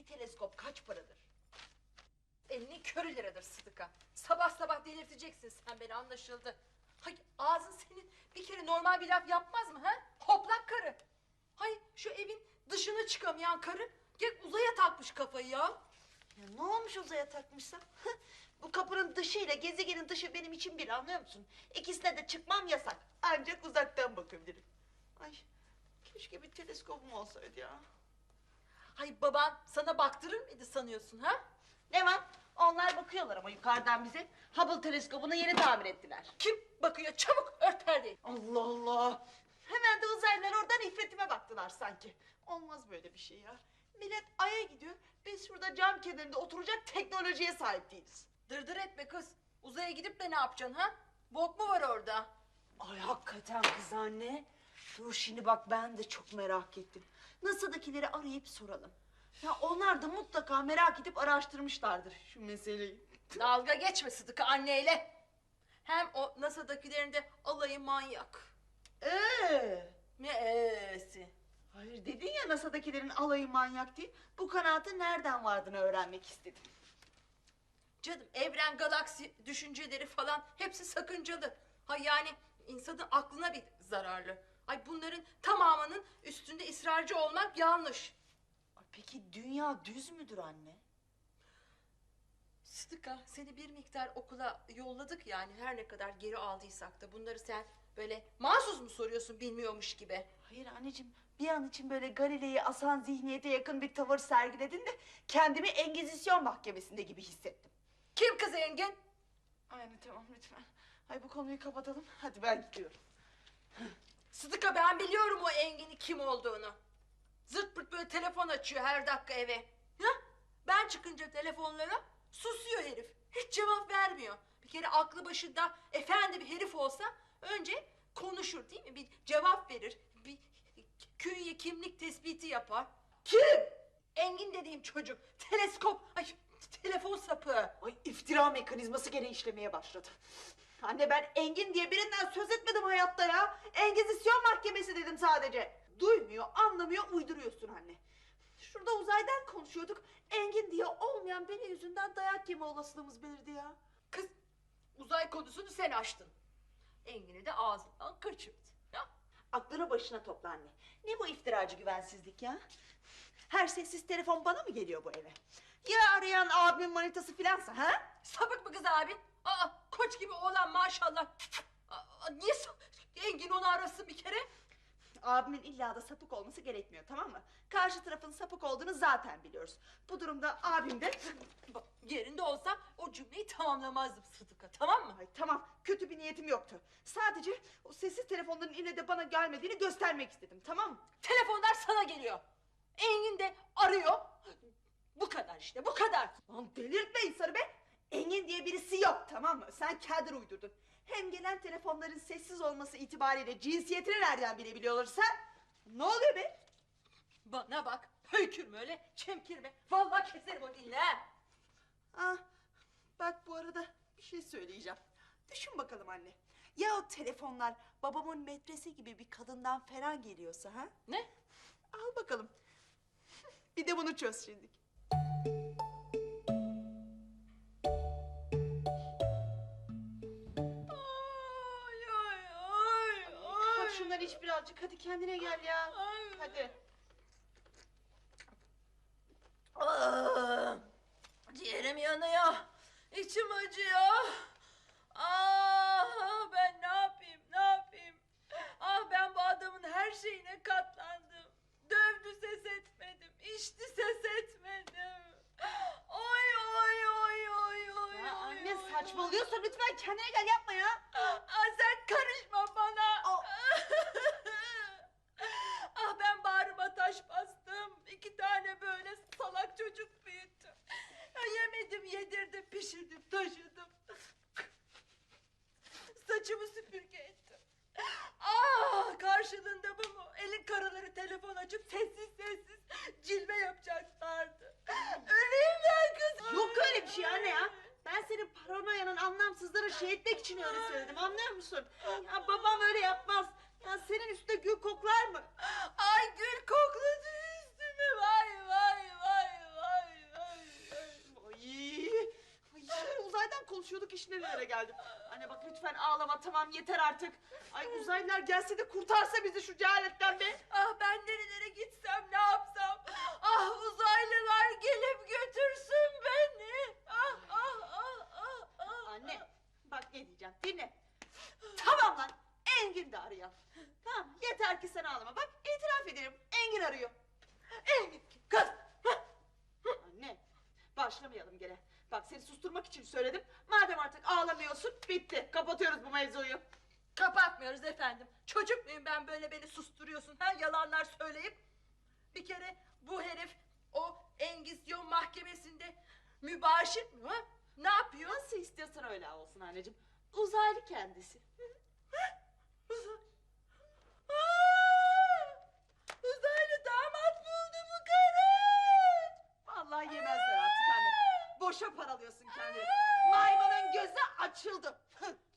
Bir teleskop kaç paradır? Elinin körü liradır Sıdıka. Sabah sabah delirteceksin sen beni anlaşıldı. Hay ağzın senin bir kere normal bir laf yapmaz mı ha? Hoplak karı. Hay şu evin dışına çıkamayan karı gel uzaya takmış kafayı ya. Ya ne olmuş uzaya takmışsam? Bu kapının dışı ile gezegenin dışı benim için bir anlıyor musun? İkisine de çıkmam yasak. Ancak uzaktan bakabilirim. Ay keşke bir teleskopum olsaydı ya. Hay baban sana baktırır mıydı sanıyorsun ha? Ne var? Onlar bakıyorlar ama yukarıdan bize. Hubble teleskobunu yeni tamir ettiler. Kim bakıyor çabuk ört perdeyi. Allah Allah. Hemen de uzaylılar oradan ifritime baktılar sanki. Olmaz böyle bir şey ya. Millet Ay'a gidiyor. Biz şurada cam kenarında oturacak teknolojiye sahip değiliz. Dırdır etme kız. Uzaya gidip de ne yapacaksın ha? Bok mu var orada? Ay hakikaten kız anne. Dur şimdi bak ben de çok merak ettim. NASA'dakileri arayıp soralım. Ya onlar da mutlaka merak edip araştırmışlardır şu meseleyi. Dalga geçme Sıdıkı anneyle. Hem o NASA'dakilerin de alayı manyak. Ee, Ne eesi? hayır dedin ya NASA'dakilerin alayı manyak diye. Bu kanaatın nereden vardığını öğrenmek istedim. Canım evren, galaksi düşünceleri falan hepsi sakıncalı. Ha yani insanın aklına bir zararlı. Ay bunların tamamının üstünde ısrarcı olmak yanlış. Ay peki dünya düz müdür anne? Sıdıka seni bir miktar okula yolladık yani her ne kadar geri aldıysak da bunları sen böyle mahsus mu soruyorsun bilmiyormuş gibi. Hayır anneciğim bir an için böyle Galile'yi asan zihniyete yakın bir tavır sergiledin de kendimi Engizisyon mahkemesinde gibi hissettim. Kim kız Engin? Aynen tamam lütfen. Ay bu konuyu kapatalım. Hadi ben gidiyorum. Sıdıka ben biliyorum o Engin'in kim olduğunu. Zırt pırt böyle telefon açıyor her dakika eve. Ha? Ben çıkınca telefonlara susuyor herif. Hiç cevap vermiyor. Bir kere aklı başında efendi bir herif olsa önce konuşur değil mi? Bir cevap verir. Bir künye kimlik tespiti yapar. Kim? Engin dediğim çocuk. Teleskop. Ay telefon sapı. Ay iftira mekanizması gene işlemeye başladı. Anne ben Engin diye birinden söz etmedim hayatta ya. Engizisyon mahkemesi dedim sadece. Duymuyor, anlamıyor, uyduruyorsun anne. Şurada uzaydan konuşuyorduk. Engin diye olmayan beni yüzünden dayak yeme olasılığımız belirdi ya. Kız uzay konusunu sen açtın. Engin'i de ağzından kaçırdı. Ya. Aklını başına topla anne. Ne bu iftiracı güvensizlik ya? Her sessiz telefon bana mı geliyor bu eve? Ya arayan abimin manitası filansa ha? Sapık mı kız abin? Aa, koç gibi oğlan maşallah. Aa, niye sa- Engin onu arasın bir kere? Abimin illa da sapık olması gerekmiyor tamam mı? Karşı tarafın sapık olduğunu zaten biliyoruz. Bu durumda abim de... Bak, yerinde olsam o cümleyi tamamlamazdım Sıdıka tamam mı? Ay tamam kötü bir niyetim yoktu. Sadece o sessiz telefonların ile de bana gelmediğini göstermek istedim tamam mı? Telefonlar sana geliyor. Engin de arıyor. Bu kadar işte bu kadar. Lan delirtme insanı be! Engin diye birisi yok tamam mı? Sen kendin uydurdun. Hem gelen telefonların sessiz olması itibariyle cinsiyetini nereden bilebiliyorlarsa... Ne oluyor be? Bana bak höykürme öyle çemkirme. Vallahi keserim o dilini ha. Ah, bak bu arada bir şey söyleyeceğim. Düşün bakalım anne. Ya o telefonlar babamın metresi gibi bir kadından falan geliyorsa ha? Ne? Al bakalım. Bir de bunu çöz şimdi. Şunları iç birazcık. Hadi kendine gel ya. Hadi. Aa, ciğerim yanıyor. İçim acıyor. Ah ben ne yapayım ne yapayım. Ah ben bu adamın her şeyine katlandım. Dövdü ses etmedim. içti ses etmedim. Oy oy oy oy oy. Ya oy, anne oy, saçmalıyorsan lütfen kendine gel yapma ya. Ah sen karışma bana. Aa. ah ben bağrıma taş bastım. İki tane böyle salak çocuk büyüttüm. Ya yemedim, yedirdim, pişirdim, taşıdım. Saçımı süpürge ettim. Ah karşılığında bu mu? Elin karaları telefon açıp sessiz sessiz cilve yapacaklardı. Öleyim ben kızım. Yok öyle bir şey anne ya. Ben senin paranoyanın anlamsızları şey etmek için öyle söyledim anlıyor musun? Ya babam öyle yapmaz. Ya senin üstüne gül koklar mı? Ay gül kokladı üstüme vay vay konuşuyorduk iş nerelere geldim. Anne bak lütfen ağlama tamam yeter artık. Ay uzaylılar gelse de kurtarsa bizi şu cehaletten be. Ah ben nerelere gitsem ne yapsam? Ah uzaylılar gelip götürsün beni. Ah ah ah ah ah. Anne bak ne diyeceğim dinle. Tamam lan Engin de arıyor. Tamam yeter ki sen ağlama. Bak itiraf ederim Engin arıyor. Engin? Kız. Anne başlamayalım gene. Bak seni susturmak için söyledim. Madem artık ağlamıyorsun bitti. Kapatıyoruz bu mevzuyu. Kapatmıyoruz efendim. Çocuk muyum ben böyle beni susturuyorsun ha yalanlar söyleyip. Bir kere bu herif o Engizisyon mahkemesinde mübaşir mi ha? Ne yapıyor? Nasıl istiyorsan öyle olsun anneciğim. Uzaylı kendisi. Yemezler artık